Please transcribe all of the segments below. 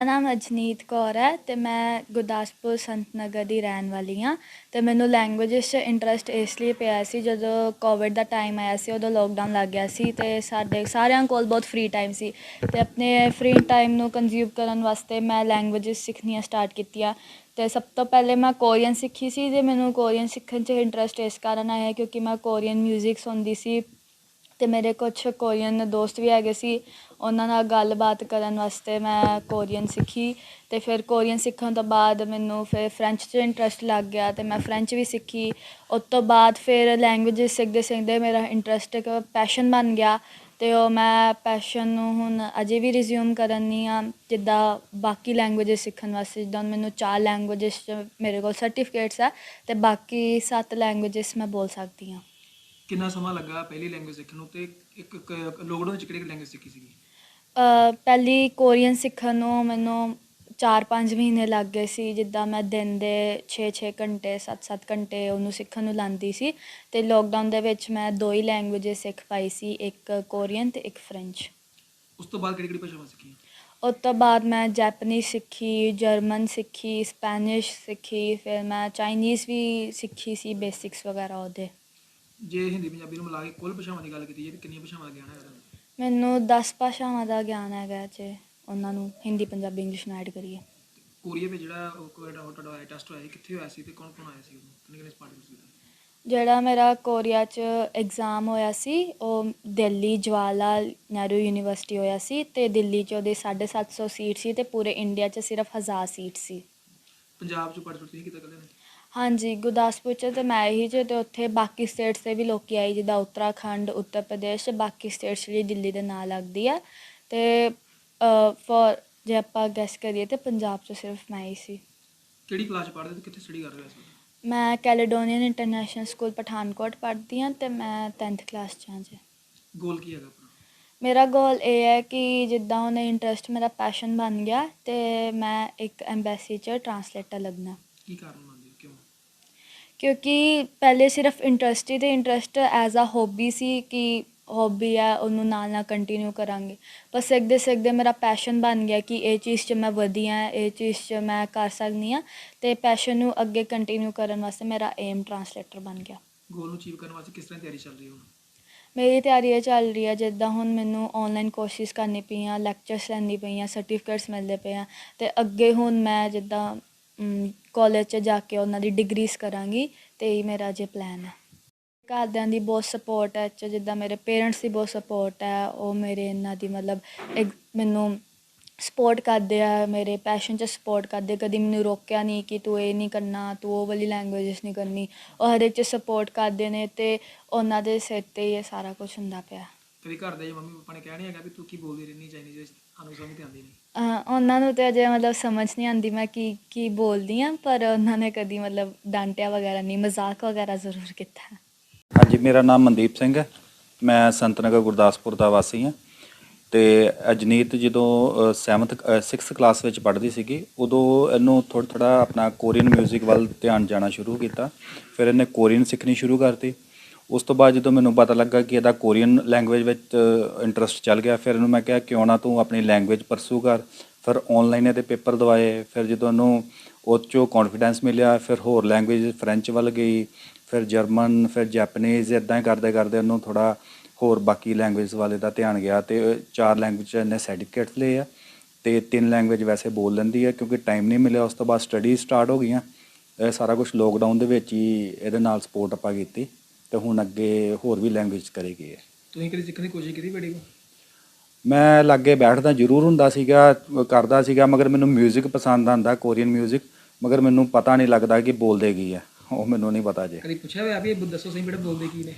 ਮੇਰਾ ਨਾਮ ਅਜਨੀਤ ਕੌਰ ਹੈ ਅਤੇ ਮੈਂ ਗੁਰਦਾਸਪੁਰ ਸੰਤ ਨਗਰ ਦੀ ਰਹਿਣ ਵਾਲੀ ਹਾਂ ਅਤੇ ਮੈਨੂੰ ਲੈਂਗੁਏਜਸ 'ਚ ਇੰਟਰਸਟ ਇਸ ਲਈ ਪਿਆ ਸੀ ਜਦੋਂ ਕੋਵਿਡ ਦਾ ਟਾਈਮ ਆਇਆ ਸੀ, ਉਦੋਂ ਲੋਕਡਾਊਨ ਲੱਗ ਗਿਆ ਸੀ ਅਤੇ ਸਾਡੇ ਸਾਰਿਆਂ ਕੋਲ ਬਹੁਤ ਫ੍ਰੀ ਟਾਈਮ ਸੀ ਅਤੇ ਆਪਣੇ ਫ੍ਰੀ ਟਾਈਮ ਨੂੰ ਕੰਜ਼ਿਊਮ ਕਰਨ ਵਾਸਤੇ ਮੈਂ ਲੈਂਗੁਏਜਸ ਸਿੱਖਣੀਆਂ ਸਟਾਰਟ ਕੀਤੀਆਂ ਅਤੇ ਸਭ ਤੋਂ ਪਹਿਲੇ ਮੈਂ ਕੋਰੀਅਨ ਸਿੱਖੀ ਸੀ ਅਤੇ ਮੈਨੂੰ ਕੋਰੀਅਨ ਸਿੱਖਣ 'ਚ ਇੰਟਰਸਟ ਇਸ ਕਾਰਨ ਆਇਆ ਕਿਉਂਕਿ ਮੈਂ ਕੋਰੀਅਨ ਮਿਊਜ਼ਿਕ ਸੁਣਦੀ ਸੀ ਅਤੇ ਮੇਰੇ ਕੁਛ ਕੋਰੀਅਨ ਦੋਸਤ ਵੀ ਹੈਗੇ ਸੀ, ਉਹਨਾਂ ਨਾਲ ਗੱਲਬਾਤ ਕਰਨ ਵਾਸਤੇ ਮੈਂ ਕੋਰੀਅਨ ਸਿੱਖੀ ਅਤੇ ਫਿਰ ਕੋਰੀਅਨ ਸਿੱਖਣ ਤੋਂ ਬਾਅਦ ਮੈਨੂੰ ਫਿਰ ਫਰੈਂਚ 'ਚ ਇੰਟਰਸਟ ਲੱਗ ਗਿਆ ਅਤੇ ਮੈਂ ਫਰੈਂਚ ਵੀ ਸਿੱਖੀ। ਉਹ ਤੋਂ ਬਾਅਦ ਫਿਰ ਲੈਂਗੁਏਜਸ ਸਿੱਖਦੇ ਸਿੱਖਦੇ ਮੇਰਾ ਇੰਟਰਸਟ ਇੱਕ ਪੈਸ਼ਨ ਬਣ ਗਿਆ ਅਤੇ ਉਹ ਮੈਂ ਪੈਸ਼ਨ ਨੂੰ ਹੁਣ ਅਜੇ ਵੀ ਰਿਜ਼ਿਊਮ ਕਰਨੀ ਆ, ਜਿੱਦਾਂ ਬਾਕੀ ਲੈਂਗੁਏਜਸ ਸਿੱਖਣ ਵਾਸਤੇ, ਜਿੱਦਾਂ ਹੁਣ ਮੈਨੂੰ ਚਾਰ ਲੈਂਗੁਏਜਸ 'ਚ ਮੇਰੇ ਕੋਲ ਸਰਟੀਫਿਕੇਟਸ ਆ ਅਤੇ ਬਾਕੀ ਸੱਤ ਲੈਂਗੁਏਜਸ ਮੈਂ ਬੋਲ ਸਕਦੀ ਹਾਂ ਕਿੰਨਾ ਸਮਾਂ ਲੱਗਾ ਪਹਿਲੀ ਲੈਂਗੁਏਜ ਸਿੱਖਣ ਨੂੰ ਤੇ ਇੱਕ ਲੋਕਡਾਊਨ ਵਿੱਚ ਕਿਹੜੀ ਲੈਂਗੁਏਜ ਸਿੱਖੀ ਸੀਗੀ? ਅ, ਪਹਿਲੀ ਕੋਰੀਅਨ ਸਿੱਖਣ ਨੂੰ ਮੈਨੂੰ 4-5 ਮਹੀਨੇ ਲੱਗ ਗਏ ਸੀ ਜਿੱਦਾਂ ਮੈਂ ਦਿਨ ਦੇ 6-6 ਘੰਟੇ 7-7 ਘੰਟੇ ਉਹਨੂੰ ਸਿੱਖਣ ਨੂੰ ਲਾਉਂਦੀ ਸੀ ਤੇ ਲੋਕਡਾਊਨ ਦੇ ਵਿੱਚ ਮੈਂ ਦੋ ਹੀ ਲੈਂਗੁਏਜਸ ਸਿੱਖ ਪਾਈ ਸੀ ਇੱਕ ਕੋਰੀਅਨ ਤੇ ਇੱਕ ਫ੍ਰੈਂਚ ਉਸ ਤੋਂ ਬਾਅਦ ਕਿਹੜੀ ਕਿਹੜੀ ਭਾਸ਼ਾਵਾਂ ਸਿੱਖੀਆਂ? ਉਸ ਤੋਂ ਬਾਅਦ ਮੈਂ ਜੈਪਨੀਜ਼ ਸਿੱਖੀ ਜਰਮਨ ਸਿੱਖੀ ਸਪੈਨਿਸ਼ ਸਿੱਖੀ ਫਿਰ ਮੈਂ ਚਾਈਨੀਜ਼ ਵੀ ਸਿੱਖੀ ਸੀ ਬੇਸਿਕਸ ਵਗੈਰਾ ਉਹਦੇ। ਜੇ ਹਿੰਦੀ ਪੰਜਾਬੀ ਨੂੰ ਮਿਲਾ ਕੇ ਕੁੱਲ ਭਾਸ਼ਾਵਾਂ ਦੀ ਗੱਲ ਕੀਤੀ ਜਾਏ ਤਾਂ ਕਿੰਨੀਆਂ ਭਾਸ਼ਾਵਾਂ ਦਾ ਗਿਆਨ ਹੈ ਤੁਹਾਨੂੰ? ਮੈਨੂੰ 10 ਭਾਸ਼ਾਵਾਂ ਦਾ ਗਿਆਨ ਹੈਗਾ ਜੇ ਉਹਨਾਂ ਨੂੰ ਹਿੰਦੀ ਪੰਜਾਬੀ ਇੰਗਲਿਸ਼ ਨਾਲ ਐਡ ਕਰੀਏ। ਕੋਰੀਆ ਵਿੱਚ ਜਿਹੜਾ ਉਹ ਕੋਈ ਤੁਹਾਡਾ ਤੁਹਾਡਾ ਟੈਸਟ ਹੋਇਆ ਸੀ ਕਿੱਥੇ ਹੋਇਆ ਸੀ ਤੇ ਕੌਣ ਕੌਣ ਆਇਆ ਸੀ ਉਦੋਂ ਕਿੰਨੇ ਕਿੰਨੇ ਪਾਰਟਿਸਪੇਟ ਸੀ ਜਿਹੜਾ ਮੇਰਾ ਕੋਰੀਆ 'ਚ ਐਗਜ਼ਾਮ ਹੋਇਆ ਸੀ ਉਹ ਦਿੱਲੀ ਜਵਾਹਰ ਲਾਲ ਨਹਿਰੂ ਯੂਨੀਵਰਸਿਟੀ ਹੋਇਆ ਸੀ ਤੇ ਦਿੱਲੀ 'ਚ ਉਹਦੇ 750 ਸੀਟ ਸੀ ਤੇ ਪੂਰੇ ਇੰਡੀਆ 'ਚ ਸਿਰਫ 1000 ਸੀਟ ਸੀ। ਪੰਜਾਬ ਚ ਪਾਰਟਿਸਪੇਟ ਨਹੀਂ ਕੀਤਾ ਕੱਲੇ ਨੇ? ਹਾਂਜੀ ਗੁਰਦਾਸਪੁਰ 'ਚ ਤੇ ਮੈਂ ਹੀ 'ਚ ਤੇ ਉੱਥੇ ਬਾਕੀ ਸਟੇਟਸ ਦੇ ਵੀ ਲੋਕੀ ਆਏ ਜਿੱਦਾਂ ਉੱਤਰਾਖੰਡ ਉੱਤਰ ਪ੍ਰਦੇਸ਼ ਬਾਕੀ ਸਟੇਟਸ ਲਈ ਦਿੱਲੀ ਦੇ ਨਾਲ ਲੱਗਦੀ ਆ। ਤੇ ਫॉर ਜੇ ਆਪਾਂ ਗੈਸ ਕਰੀਏ ਤੇ ਪੰਜਾਬ 'ਚ ਸਿਰਫ ਮੈਂ ਹੀ ਸੀ। ਕਿਹੜੀ ਕਲਾਸ ਪੜ੍ਹਦੇ ਤੇ ਕਿੱਥੇ ਸਟੱਡੀ ਕਰ ਰਹੇ ਸੀ ਮੈਂ ਕੈਲੀਡੋਨੀਅਨ ਇੰਟਰਨੈਸ਼ਨਲ ਸਕੂਲ ਪਠਾਨਕੋਟ ਪੜ੍ਹਦੀ ਹਾਂ ਤੇ ਮੈਂ 10th ਕਲਾਸ 'ਚ ਹਾਂ ਜੀ। ਗੋਲ ਕੀ ਹੈਗਾ ਆਪਣਾ? ਮੇਰਾ ਗੋਲ ਇਹ ਹੈ ਕਿ ਜਿੱਦਾਂ ਹੁਣ ਇੰਟਰਸਟ ਮੇਰਾ ਪੈਸ਼ਨ ਬਣ ਗਿਆ ਤੇ ਮੈਂ ਇੱਕ ਐਮਬੈਸੀ 'ਚ ਟਰਾਂਸਲੇਟਰ ਲੱਗਣਾ। ਕੀ ਕਾਰਨ ਕਿਉਂਕਿ ਪਹਿਲੇ ਸਿਰਫ ਇੰਟਰਸਟ ਹੀ ਤੇ ਇੰਟਰਸਟ ਐਜ਼ ਅ ਹੌਬੀ ਸੀ ਕਿ ਹੌਬੀ ਆ ਉਹਨੂੰ ਨਾਲ ਨਾਲ ਕੰਟੀਨਿਊ ਕਰਾਂਗੇ। ਪਰ ਸਿੱਖਦੇ ਸਿੱਖਦੇ ਮੇਰਾ ਪੈਸ਼ਨ ਬਣ ਗਿਆ ਕਿ ਇਹ ਚੀਜ਼ 'ਚ ਮੈਂ ਵਧੀਆ ਇਹ ਚੀਜ਼ 'ਚ ਮੈਂ ਕਰ ਸਕਦੀ ਹਾਂ ਤੇ ਪੈਸ਼ਨ ਨੂੰ ਅੱਗੇ ਕੰਟੀਨਿਊ ਕਰਨ ਵਾਸਤੇ ਮੇਰਾ ਏਮ ਟਰਾਂਸਲੇਟਰ ਬਣ ਗਿਆ। ਗੋਲ ਨੂੰ ਅਚੀਵ ਕਰਨ ਵਾਸਤੇ ਕਿਸ ਤਰ੍ਹਾਂ ਤਿਆਰੀ ਚੱਲ ਰਹੀ ਹੈ ਮੇਰੀ ਤਿਆਰੀ ਇਹ ਚੱਲ ਰਹੀ ਹੈ ਜਿੱਦਾਂ ਹੁਣ ਮੈਨੂੰ ਆਨਲਾਈਨ ਕੋਰਸਿਸ ਕਰਨੀ ਪਈਆਂ ਲੈਕਚਰਸ ਲੈਣੀ ਪਈਆਂ ਸਰਟੀਫਿਕੇਟਸ ਮਿਲਦੇ ਪਏ ਆ ਤੇ ਅੱਗੇ ਹੁਣ ਮੈਂ ਜਿੱਦਾਂ ਕਾਲਜ 'ਚ ਜਾ ਕੇ ਉਹਨਾਂ ਦੀ ਡਿਗਰੀਜ਼ ਕਰਾਂਗੀ ਅਤੇ ਇਹ ਮੇਰਾ ਜੇ ਪਲੈਨ ਹੈ ਘਰਦਿਆਂ ਦੀ ਬਹੁਤ ਸਪੋਰਟ ਹੈ 'ਚ ਜਿੱਦਾਂ ਮੇਰੇ ਪੇਰੈਂਟਸ ਦੀ ਬਹੁਤ ਸਪੋਰਟ ਹੈ ਉਹ ਮੇਰੇ ਇਹਨਾਂ ਦੀ ਮਤਲਬ ਇੱਕ ਮੈਨੂੰ ਸਪੋਰਟ ਕਰਦੇ ਆ, ਮੇਰੇ ਪੈਸ਼ਨ 'ਚ ਸਪੋਰਟ ਕਰਦੇ ਕਦੀ ਮੈਨੂੰ ਰੋਕਿਆ ਨਹੀਂ ਕਿ ਤੂੰ ਇਹ ਨਹੀਂ ਕਰਨਾ, ਤੂੰ ਉਹ ਵਾਲੀ ਲੈਂਗੁਏਜਸ ਨਹੀਂ ਕਰਨੀ। ਉਹ ਹਰ ਇੱਕ 'ਚ ਸਪੋਰਟ ਕਰਦੇ ਨੇ ਅਤੇ ਉਹਨਾਂ ਦੇ ਸਿਰ ਤੇ ਹੀ ਇਹ ਸਾਰਾ ਕੁਝ ਹੁੰਦਾ ਪਿਆ। ਕਦੀ ਘਰ ਦੇ ਜਾਂ ਮੰਮੀ ਪਾਪਾ ਨੇ ਕਹਿਣਾ ਹੈਗਾ ਵੀ ਤੂੰ ਕੀ ਬੋਲਦੀ ਰਹਿੰਦੀ ਚਾਈਨੀਜ਼ ਵਿੱਚ? ਸਾਨੂੰ ਸਮਝ ਤੇ ਆਉਂਦੀ ਨਹੀਂ। ਅਹ ਉਹਨਾਂ ਨੂੰ ਤੇ ਅਜੇ ਮਤਲਬ ਸਮਝ ਨਹੀਂ ਆਉਂਦੀ ਮੈਂ ਕੀ ਕੀ ਬੋਲਦੀ ਆ ਪਰ ਉਹਨਾਂ ਨੇ ਕਦੀ ਮਤਲਬ ਡਾਂਟਿਆ ਵਗੈਰਾ ਨਹੀਂ ਮਜ਼ਾਕ ਵਗੈਰਾ ਜ਼ਰੂਰ ਕੀਤਾ। ਹੈ। ਹਾਂਜੀ ਮੇਰਾ ਨਾਮ ਮਨਦੀਪ ਸਿੰਘ ਹੈ। ਮੈਂ ਸੰਤਨਗਰ ਗੁਰਦਾਸਪੁਰ ਦਾ ਵਾਸੀ ਹਾਂ। ਤੇ ਅਜਨੀਤ ਜਦੋਂ 7th 6th ਕਲਾਸ ਵਿੱਚ ਪੜ੍ਹਦੀ ਸੀਗੀ ਉਦੋਂ ਇਹਨੂੰ ਥੋੜਾ ਥੋੜਾ ਆਪਣਾ ਕੋਰੀਅਨ 뮤직 ਵੱਲ ਧਿਆਨ ਜਾਣਾ ਸ਼ੁਰੂ ਕੀਤਾ। ਫਿਰ ਇਹਨੇ ਕੋਰੀਅਨ ਸਿੱਖਣੀ ਸ਼ੁਰੂ ਕਰਤੀ। ਉਸ ਤੋਂ ਬਾਅਦ ਜਦੋਂ ਮੈਨੂੰ ਪਤਾ ਲੱਗਾ ਕਿ ਇਹਦਾ ਕੋਰੀਅਨ ਲੈਂਗੁਏਜ ਵਿੱਚ ਇੰਟਰਸਟ ਚੱਲ ਗਿਆ, ਫਿਰ ਇਹਨੂੰ ਮੈਂ ਕਿਹਾ, ਕਿਉਂ ਨਾ ਤੂੰ ਆਪਣੀ ਲੈਂਗੁਏਜ ਪਰਸੂ ਕਰ? ਫਿਰ ਆਨਲਾਈਨ ਇਹਦੇ ਪੇਪਰ ਦਵਾਏ, ਫਿਰ ਜਦੋਂ ਇਹਨੂੰ ਉਹ 'ਚੋਂ ਕੌਨਫੀਡੈਂਸ ਮਿਲਿਆ, ਫਿਰ ਹੋਰ ਲੈਂਗੁਏਜ ਫ੍ਰੈਂਚ ਵੱਲ ਗਈ, ਫਿਰ ਜਰਮਨ ਫਿਰ ਜੈਪਨੀਜ਼ ਇਦਾਂ ਹੀ ਕਰਦੇ ਕਰਦੇ ਉਹਨੂੰ ਥੋੜਾ ਹੋਰ ਬਾਕੀ ਲੈਂਗੁਏਜ ਵਾਲੇ ਦਾ ਧਿਆਨ ਗਿਆ ਤੇ ਚਾਰ ਲੈਂਗੁਏਜ ਇਹਨੇ ਸਰਟੀਫਿਕੇਟਸ ਲਏ ਆ ਤੇ ਤਿੰਨ ਲੈਂਗੁਏਜ ਵੈਸੇ ਬੋਲ ਲੈਂਦੀ ਹੈ ਕਿਉਂਕਿ ਟਾਈਮ ਨਹੀਂ ਮਿਲਿਆ, ਉਸ ਤੋਂ ਬਾਅਦ ਸਟੱਡੀ ਸਟਾਰਟ ਹੋ ਗਈਆਂ। ਇਹ ਸਾਰਾ ਕੁਝ ਲੋਕਡਾਊਨ ਦੇ ਵਿੱਚ ਹੀ ਇਹਦੇ ਨਾਲ ਸਪੋਰਟ ਆਪਾਂ ਕੀਤੀ। ਤੇ ਹੁਣ ਅੱਗੇ ਹੋਰ ਵੀ ਲੈਂਗੁਏਜ ਕਰੇਗੀ ਇਹ ਤੁਸੀਂ ਕਦੀ ਸਿੱਖਣ ਦੀ ਕੋਸ਼ਿਸ਼ ਕੀਤੀ ਬੇਟੀ ਕੋ ਮੈਂ ਲਾਗੇ ਬੈਠਦਾ ਜ਼ਰੂਰ ਹੁੰਦਾ ਸੀਗਾ ਕਰਦਾ ਸੀਗਾ ਮਗਰ ਮੈਨੂੰ 뮤직 ਪਸੰਦ ਆਂਦਾ ਕੋਰੀਅਨ 뮤직 ਮਗਰ ਮੈਨੂੰ ਪਤਾ ਨਹੀਂ ਲੱਗਦਾ ਕਿ ਬੋਲਦੇ ਕੀ ਆ ਉਹ ਮੈਨੂੰ ਨਹੀਂ ਪਤਾ ਜੇ ਕਦੀ ਪੁੱਛਿਆ ਹੋਇਆ ਵੀ ਇਹ ਦੱਸੋ ਸਹੀ ਬੇਟਾ ਬੋਲਦੇ ਕੀ ਨੇ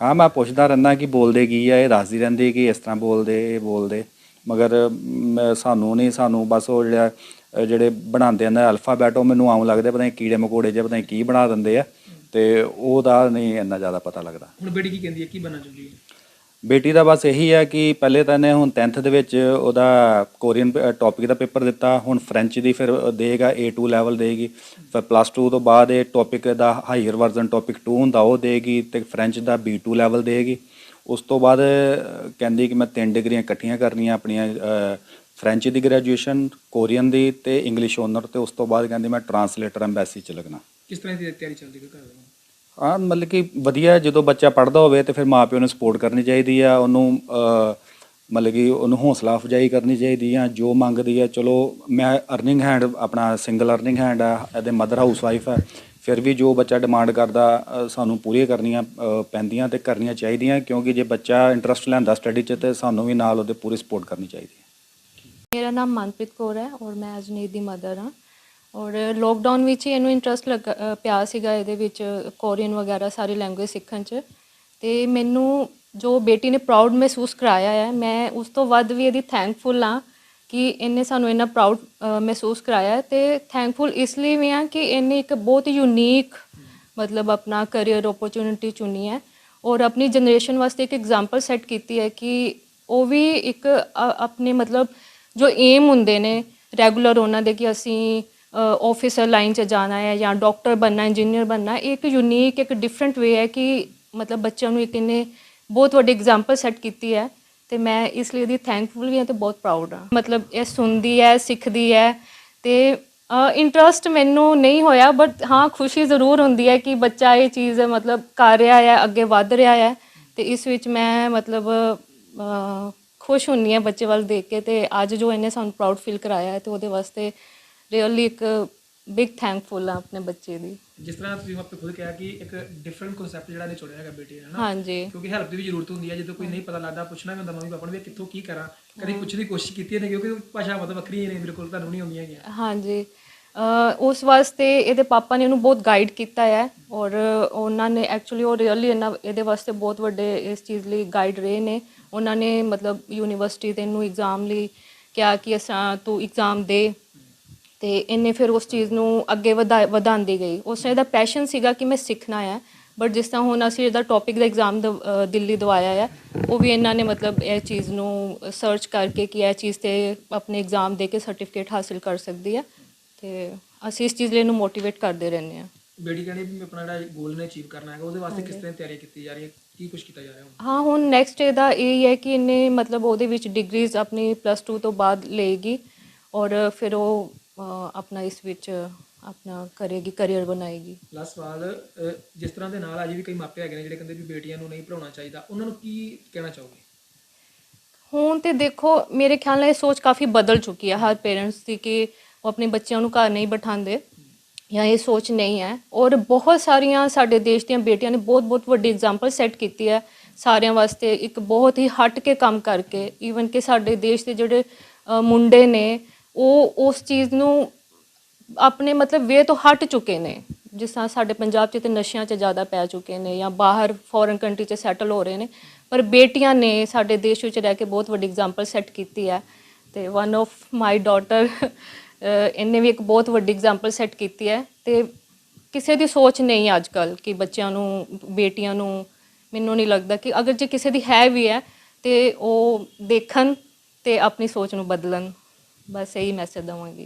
ਹਾਂ ਮੈਂ ਪੁੱਛਦਾ ਰਹਿੰਦਾ ਕਿ ਬੋਲਦੇ ਕੀ ਆ ਇਹ ਦੱਸਦੀ ਰਹਿੰਦੀ ਕਿ ਇਸ ਤਰ੍ਹਾਂ ਬੋਲਦੇ ਇਹ ਬੋਲਦੇ ਮਗਰ ਮ, ਸਾਨੂੰ ਨਹੀਂ ਸਾਨੂੰ ਬਸ ਉਹ ਜਿਹੜਾ ਅ, ਜਿਹੜੇ ਬਣਾਉਂਦੇ ਨੇ ਅਲਫਾਬੈਟ ਉਹ ਮੈਨੂੰ ਆਉਂ ਲੱਗਦੇ ਪਤਾ ਨਹੀਂ ਕੀੜੇ ਮਕੌੜੇ ਜਿਹੇ ਪਤਾ ਨਹੀਂ ਕੀ ਬਣਾ ਦਿੰਦੇ ਆ ਤੇ ਉਹਦਾ ਨਹੀਂ ਇੰਨਾ ਜ਼ਿਆਦਾ ਪਤਾ ਲੱਗਦਾ। ਹੁਣ ਬੇਟੀ ਕੀ ਕਹਿੰਦੀ ਹੈ? ਕੀ ਬਣਨਾ ਚਾਹੁੰਦੀ ਹੈ? ਬੇਟੀ ਦਾ ਬਸ ਇਹੀ ਹੈ ਕਿ ਪਹਿਲੇ ਤਾਂ ਇਹਨੇ ਹੁਣ 10th ਦੇ ਵਿੱਚ ਉਹਦਾ ਕੋਰੀਅਨ ਟੌਪਿਕ ਦਾ ਪੇਪਰ ਦਿੱਤਾ। ਹੁਣ ਫ੍ਰੈਂਚ ਦੀ ਫਿਰ ਦੇਗਾ A2 ਲੈਵਲ ਦੇਗੀ। ਫਿਰ ਪਲੱਸ 2 ਤੋਂ ਬਾਅਦ ਇਹ ਟੌਪਿਕ ਦਾ ਹਾਈਅਰ ਵਰਜ਼ਨ ਟੌਪਿਕ 2 ਹੁੰਦਾ ਉਹ ਦੇਗੀ ਤੇ ਫ੍ਰੈਂਚ ਦਾ B2 ਲੈਵਲ ਦੇਗੀ। ਉਸ ਤੋਂ ਬਾਅਦ ਕਹਿੰਦੀ ਕਿ ਮੈਂ ਤਿੰਨ ਡਿਗਰੀਆਂ ਇਕੱਠੀਆਂ ਕਰਨੀਆਂ ਆਪਣੀਆਂ ਫ੍ਰੈਂਚ ਦੀ ਗ੍ਰੈਜੂਏਸ਼ਨ ਕੋਰੀਅਨ ਦੀ ਤੇ ਇੰਗਲਿਸ਼ ਓਨਰ ਤੇ ਉਸ ਤੋਂ ਬਾਅਦ ਕਹਿੰਦੀ ਮੈਂ ਟਰਾਂਸਲੇਟਰ ਐਮਬੈਸੀ ਚ ਲੱਗਣਾ। ਕਿਸ ਤਰ੍ਹਾਂ ਦੀ ਤਿਆਰੀ ਚੱਲਦੀ ਹੈ ਘਰ ਦੇ? ਹਾਂ ਮਤਲਬ ਕਿ ਵਧੀਆ ਜਦੋਂ ਬੱਚਾ ਪੜ੍ਹਦਾ ਹੋਵੇ ਤੇ ਫਿਰ ਮਾਪਿਓ ਨੂੰ ਸਪੋਰਟ ਕਰਨੀ ਚਾਹੀਦੀ ਆ ਉਹਨੂੰ ਮਤਲਬ ਕਿ ਉਹਨੂੰ ਹੌਸਲਾ ਅਫਜਾਈ ਕਰਨੀ ਚਾਹੀਦੀ ਆ ਜੋ ਮੰਗਦੀ ਆ ਚਲੋ ਮੈਂ ਅਰਨਿੰਗ ਹੈਂਡ ਆਪਣਾ ਸਿੰਗਲ ਅਰਨਿੰਗ ਹੈਂਡ ਆ ਇਹਦੇ ਮਦਰ ਹਾਊਸ ਵਾਈਫ ਆ ਫਿਰ ਵੀ ਜੋ ਬੱਚਾ ਡਿਮਾਂਡ ਕਰਦਾ ਸਾਨੂੰ ਪੂਰੀਆਂ ਕਰਨੀਆਂ ਪੈਂਦੀਆਂ ਤੇ ਕਰਨੀਆਂ ਚਾਹੀਦੀਆਂ ਕਿਉਂਕਿ ਜੇ ਬੱਚਾ ਇੰਟਰਸਟ ਲੈਂਦਾ ਸਟੱਡੀ 'ਚ ਤੇ ਸਾਨੂੰ ਵੀ ਨਾਲ ਉਹਦੇ ਪੂਰੀ ਸਪੋਰਟ ਕਰਨੀ ਚਾਹੀਦੀ ਹੈ ਮੇਰਾ ਨਾਮ ਮਨਪ੍ਰੀਤ ਕੌਰ ਹੈ ਔਰ ਮੈਂ ਅਜਨੀਤ ਦੀ ਮਦਰ ਹਾਂ। ਔਰ ਲੋਕਡਾਊਨ ਵਿੱਚ ਹੀ ਇਹਨੂੰ ਇੰਟਰਸਟ ਲੱਗ ਪਿਆ ਸੀਗਾ ਇਹਦੇ ਵਿੱਚ ਕੋਰੀਅਨ ਵਗੈਰਾ ਸਾਰੀ ਲੈਂਗੁਏਜ ਸਿੱਖਣ 'ਚ। ਤੇ ਮੈਨੂੰ ਜੋ ਬੇਟੀ ਨੇ ਪ੍ਰਾਊਡ ਮਹਿਸੂਸ ਕਰਾਇਆ ਹੈ ਮੈਂ ਉਸ ਤੋਂ ਵੱਧ ਵੀ ਇਹਦੀ ਥੈਂਕਫੁਲ ਹਾਂ ਕਿ ਇਹਨੇ ਸਾਨੂੰ ਇੰਨਾ ਪ੍ਰਾਊਡ ਮਹਿਸੂਸ ਕਰਾਇਆ। ਤੇ ਥੈਂਕਫੁਲ ਇਸ ਲਈ ਵੀ ਹਾਂ ਕਿ ਇਹਨੇ ਇੱਕ ਬਹੁਤ ਯੂਨੀਕ ਮਤਲਬ ਆਪਣਾ ਕੈਰੀਅਰ ਓਪਰਚ्युनिटी ਚੁਣੀ ਹੈ। ਔਰ ਆਪਣੀ ਜਨਰੇਸ਼ਨ ਵਾਸਤੇ ਇੱਕ ਐਗਜ਼ਾਮਪਲ ਸੈੱਟ ਕੀਤੀ ਹੈ ਕਿ ਉਹ ਵੀ ਇੱਕ ਆਪਣੇ ਮਤਲਬ ਜੋ ਏਮ ਹੁੰਦੇ ਨੇ ਰੈਗੂਲਰ ਉਹਨਾਂ ਦੇ ਕਿ ਅਸੀਂ ਆਫੀਸਰ ਲਾਈਨ 'ਚ ਜਾਣਾ ਹੈ ਜਾਂ ਡਾਕਟਰ ਬਣਨਾ ਇੰਜੀਨੀਅਰ ਬਣਨਾ ਇਹ ਇੱਕ ਯੂਨੀਕ ਇੱਕ ਡਿਫਰੈਂਟ ਵੇ ਹੈ ਕਿ ਮਤਲਬ ਬੱਚਿਆਂ ਨੂੰ ਇੱਕ ਇਹਨੇ ਬਹੁਤ ਵੱਡੀ ਐਗਜ਼ਾਮਪਲ ਸੈੱਟ ਕੀਤੀ ਹੈ ਤੇ ਮੈਂ ਇਸ ਲਈ ਇਹਦੀ ਥੈਂਕਫੁਲ ਵੀ ਹਾਂ ਤੇ ਬਹੁਤ ਪ੍ਰਾਊਡ ਹਾਂ। ਮਤਲਬ ਇਹ ਸੁਣਦੀ ਹੈ, ਸਿੱਖਦੀ ਹੈ ਤੇ ਇੰਟਰਸਟ ਮੈਨੂੰ ਨਹੀਂ ਹੋਇਆ ਬਟ ਹਾਂ, ਖੁਸ਼ੀ ਜ਼ਰੂਰ ਹੁੰਦੀ ਹੈ ਕਿ ਬੱਚਾ ਇਹ ਚੀਜ਼ ਮਤਲਬ ਕਰ ਰਿਹਾ ਹੈ, ਅੱਗੇ ਵੱਧ ਰਿਹਾ ਹੈ ਤੇ ਇਸ ਵਿੱਚ ਮੈਂ ਮਤਲਬ ਖੁਸ਼ ਹੁੰਨੀ ਹਾਂ ਬੱਚੇ ਵੱਲ ਦੇਖ ਕੇ ਤੇ ਅੱਜ ਜੋ ਇਹਨੇ ਸਾਨੂੰ ਪ੍ਰਾਊਡ ਫੀਲ ਕਰਾਇਆ ਹੈ ਤੇ ਉਹਦੇ ਵਾਸਤੇ ਰੀਅਲੀ ਇੱਕ ਬਿਗ ਥੈਂਕਫੁਲ ਹਾਂ ਆਪਣੇ ਬੱਚੇ ਦੀ। ਜਿਸ ਤਰ੍ਹਾਂ ਤੁਸੀਂ ਆਪੇ ਖੁਦ ਕਿਹਾ ਕਿ ਇੱਕ ਡਿਫਰੈਂਟ ਕਨਸੈਪਟ ਜਿਹੜਾ ਨੇ ਚੁਣਿਆ ਹੈਗਾ ਬੇਟੇ ਨੇ ਹਾਂਜੀ। ਕਿਉਂਕਿ ਹੈਲਪ ਦੀ ਵੀ ਜ਼ਰੂਰਤ ਹੁੰਦੀ ਹੈ ਜਦੋਂ ਕੋਈ ਨਹੀਂ ਪਤਾ ਲੱਗਦਾ ਪੁੱਛਣਾ ਵੀ ਹੁੰਦਾ ਮੰਮੀ ਪਾਪਾ ਨੂੰ ਵੀ ਕਿੱਥੋਂ ਕੀ ਕਰਾਂ? ਕਦੀ ਪੁੱਛਣ ਦੀ ਕੋਸ਼ਿਸ਼ ਕੀਤੀ ਨੇ ਕਿਉਂਕਿ ਭਾਸ਼ਾ ਮਤਲਬ ਵੱਖਰੀ ਨੇ ਬਿਲਕੁਲ ਤੁਹਾਨੂੰ ਨਹੀਂ ਆਉਂਦੀਆਂ ਹੈਗੀਆਂ। ਹਾਂਜੀ। ਉਸ ਵਾਸਤੇ ਇਹਦੇ ਪਾਪਾ ਨੇ ਇਹਨੂੰ ਬਹੁਤ ਗਾਈਡ ਕੀਤਾ ਹੈ ਔਰ ਉਹਨਾਂ ਨੇ ਐਕਚੁਅਲੀ ਉਹ ਰੀਅਲੀ ਇਹਨਾਂ ਇਹਦੇ ਵਾਸਤੇ ਬਹੁਤ ਵੱਡੇ ਇਸ ਚੀਜ਼ ਲਈ ਗਾਈਡ ਰਹੇ ਨੇ। ਉਹਨਾਂ ਨੇ ਮਤਲਬ ਯੂਨੀਵਰਸਿਟੀ ਤੇ ਇਹਨੂੰ ਐਗਜ਼ਾਮ ਲਈ ਕਿਹਾ ਕਿ ਅਸਾਂ ਤੂੰ ਐਗਜ਼ਾਮ ਦੇ। ਤੇ ਇਹਨੇ ਫਿਰ ਉਸ ਚੀਜ਼ ਨੂੰ ਅੱਗੇ ਵਧਾ- ਵਧਾਉਂਦੀ ਗਈ। ਉਸ ਨੇ ਇਹਦਾ ਪੈਸ਼ਨ ਸੀਗਾ ਕਿ ਮੈਂ ਸਿੱਖਣਾ ਹੈ। ਬਟ ਜਿਸ ਤਰ੍ਹਾਂ ਹੁਣ ਅਸੀਂ ਇਹਦਾ ਟੌਪਿਕ ਦਾ ਐਗਜ਼ਾਮ ਦਿੱਲੀ ਦਵਾਇਆ ਹੈ ਉਹ ਵੀ ਇਹਨਾਂ ਨੇ ਮਤਲਬ ਇਹ ਚੀਜ਼ ਨੂੰ ਸਰਚ ਕਰਕੇ ਕਿ ਇਹ ਚੀਜ਼ ਤੇ ਆਪਣੇ ਐਗਜ਼ਾਮ ਦੇ ਕੇ ਸਰਟੀਫਿਕੇਟ ਹਾਸਿਲ ਕਰ ਸਕਦੀ ਹੈ ਤੇ ਅਸੀਂ ਇਸ ਚੀਜ਼ ਲਈ ਇਹਨੂੰ ਮੋਟੀਵੇਟ ਕਰਦੇ ਰਹਿੰਦੇ ਹਾਂ। ਬੇਟੀ ਕਹਿੰਦੀ ਵੀ ਮੈਂ ਆਪਣਾ ਜਿਹੜਾ ਗੋਲ ਨੇ ਅਚੀਵ ਕਰਨਾ ਹੈਗਾ ਉਹਦੇ ਵਾਸਤੇ ਕਿਸ ਤਰ੍ਹਾਂ ਦੀ ਤਿਆਰੀ ਕੀਤੀ ਜਾ ਰਹੀ ਹੈ? ਕੀ ਕੁਝ ਕੀਤਾ ਜਾ ਰਿਹਾ ਹੁਣ? ਹਾਂ ਹੁਣ ਨੈਕਸਟ ਇਹਦਾ ਇਹ ਹੈ ਕਿ ਇਹਨੇ ਮਤਲਬ ਉਹਦੇ ਵਿੱਚ ਡਿਗਰੀਜ਼ ਆਪਣੀ ਪਲੱਸ 2 ਤੋਂ ਬਾਅਦ ਲਏਗੀ। ਔਰ ਫਿਰ ਉਹ ਆਪਣਾ ਇਸ ਵਿੱਚ ਆਪਣਾ ਕਰੇਗੀ ਕੈਰੀਅਰ ਬਣਾਏਗੀ। ਲਾਸਟ ਸਵਾਲ ਜਿਸ ਤਰ੍ਹਾਂ ਦੇ ਨਾਲ ਅਜੇ ਵੀ ਕਈ ਮਾਪੇ ਹੈਗੇ ਨੇ ਜਿਹੜੇ ਕਹਿੰਦੇ ਵੀ ਬੇਟੀਆਂ ਨੂੰ ਨਹੀਂ ਪੜਾਉਣਾ ਚਾਹੀਦਾ ਉਹਨਾਂ ਨੂੰ ਕੀ ਕਹਿਣਾ ਚਾਹੋਗੇ? ਹੁਣ ਤੇ ਦੇਖੋ ਮੇਰੇ ਖਿਆਲ ਨਾਲ ਇਹ ਸੋਚ ਕਾਫੀ ਬਦਲ ਚੁੱਕੀ ਹੈ ਹਰ ਪੇਰੈਂਟਸ ਦੀ ਕਿ ਉਹ ਆਪਣੇ ਬੱਚਿਆਂ ਨੂੰ ਘਰ ਨਹੀਂ ਬਿਠਾਉਂਦੇ ਜਾਂ ਇਹ ਸੋਚ ਨਹੀਂ ਹੈ। ਔਰ ਬਹੁਤ ਸਾਰੀਆਂ ਸਾਡੇ ਦੇਸ਼ ਦੀਆਂ ਬੇਟੀਆਂ ਨੇ ਬਹੁਤ ਬਹੁਤ ਵੱਡੀ ਐਗਜ਼ਾਮਪਲ ਸੈੱਟ ਕੀਤੀ ਹੈ ਸਾਰਿਆਂ ਵਾਸਤੇ ਇੱਕ ਬਹੁਤ ਹੀ ਹਟ ਕੇ ਕੰਮ ਕਰਕੇ ਈਵਨ ਕਿ ਸਾਡੇ ਦੇਸ਼ ਦੇ ਜਿਹੜੇ ਮੁੰਡੇ ਨੇ ਉਹ ਉਸ ਚੀਜ਼ ਨੂੰ ਆਪਣੇ ਮਤਲਬ ਵੇ ਤੋਂ ਹਟ ਚੁੱਕੇ ਨੇ। ਜਿਸ ਤਰ੍ਹਾਂ ਸਾਡੇ ਪੰਜਾਬ 'ਚ ਤੇ ਨਸ਼ਿਆਂ 'ਚ ਜ਼ਿਆਦਾ ਪੈ ਚੁੱਕੇ ਨੇ ਜਾਂ ਬਾਹਰ ਫੋਰਨ ਕੰਟਰੀ 'ਚ ਸੈਟਲ ਹੋ ਰਹੇ ਨੇ। ਪਰ ਬੇਟੀਆਂ ਨੇ ਸਾਡੇ ਦੇਸ਼ ਵਿੱਚ ਰਹਿ ਕੇ ਬਹੁਤ ਵੱਡੀ ਐਗਜ਼ਾਮਪਲ ਸੈੱਟ ਕੀਤੀ ਹੈ ਤੇ ਵਨ ਆਫ ਮਾਈ ਡਾਟਰ ਇਹਨੇ ਵੀ ਇੱਕ ਬਹੁਤ ਵੱਡੀ ਐਗਜ਼ਾਮਪਲ ਸੈੱਟ ਕੀਤੀ ਹੈ ਤੇ ਕਿਸੇ ਦੀ ਸੋਚ ਨਹੀਂ ਅੱਜ ਕੱਲ ਕਿ ਬੱਚਿਆਂ ਨੂੰ, ਬੇਟੀਆਂ ਨੂੰ ਮੈਨੂੰ ਨਹੀਂ ਲੱਗਦਾ ਕਿ ਅਗਰ ਜੇ ਕਿਸੇ ਦੀ ਹੈ ਵੀ ਹੈ ਤੇ ਉਹ ਦੇਖਣ ਤੇ ਆਪਣੀ ਸੋਚ ਨੂੰ ਬਦਲਣ। ਬਸ ਇਹੀ ਮੈਸੇਜ ਦਵਾਂਗੀ